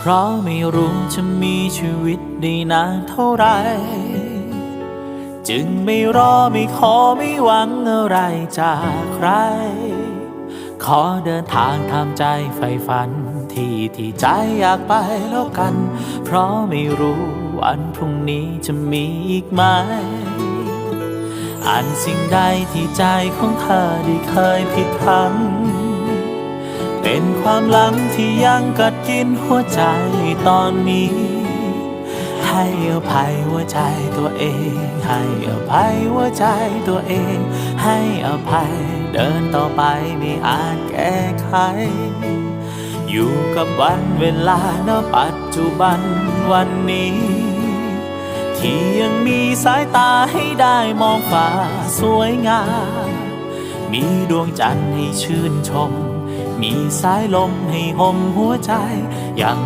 เพราะไม่รู้จะมีชีวิตได้นานเท่าไร จึงไม่รอไม่ขอไม่หวังอะไรจากใคร ขอเดินทางทำใจใฝ่ฝัน ที่ที่ใจอยากไปแล้วกัน เพราะไม่รู้วันพรุ่งนี้จะมีอีกไหมอ่านสิ่งใดที่ใจของเธอได้เคยผิดพลัง เป็นความหลังที่ยังกัดกินหัวใจตอนนี้ ให้อภัยหัวใจตัวเอง ให้อภัยหัวใจตัวเอง ให้อภัยเดินต่อไปไม่อาจแก้ไข อยู่กับวันเวลาณปัจจุบันวันนี้ ที่ยังมีสายตาให้ได้มองฟ้าสวยงามมีดวงจันทร์ให้ชื่นชม มีสายลมให้ห่มหัวใจยัง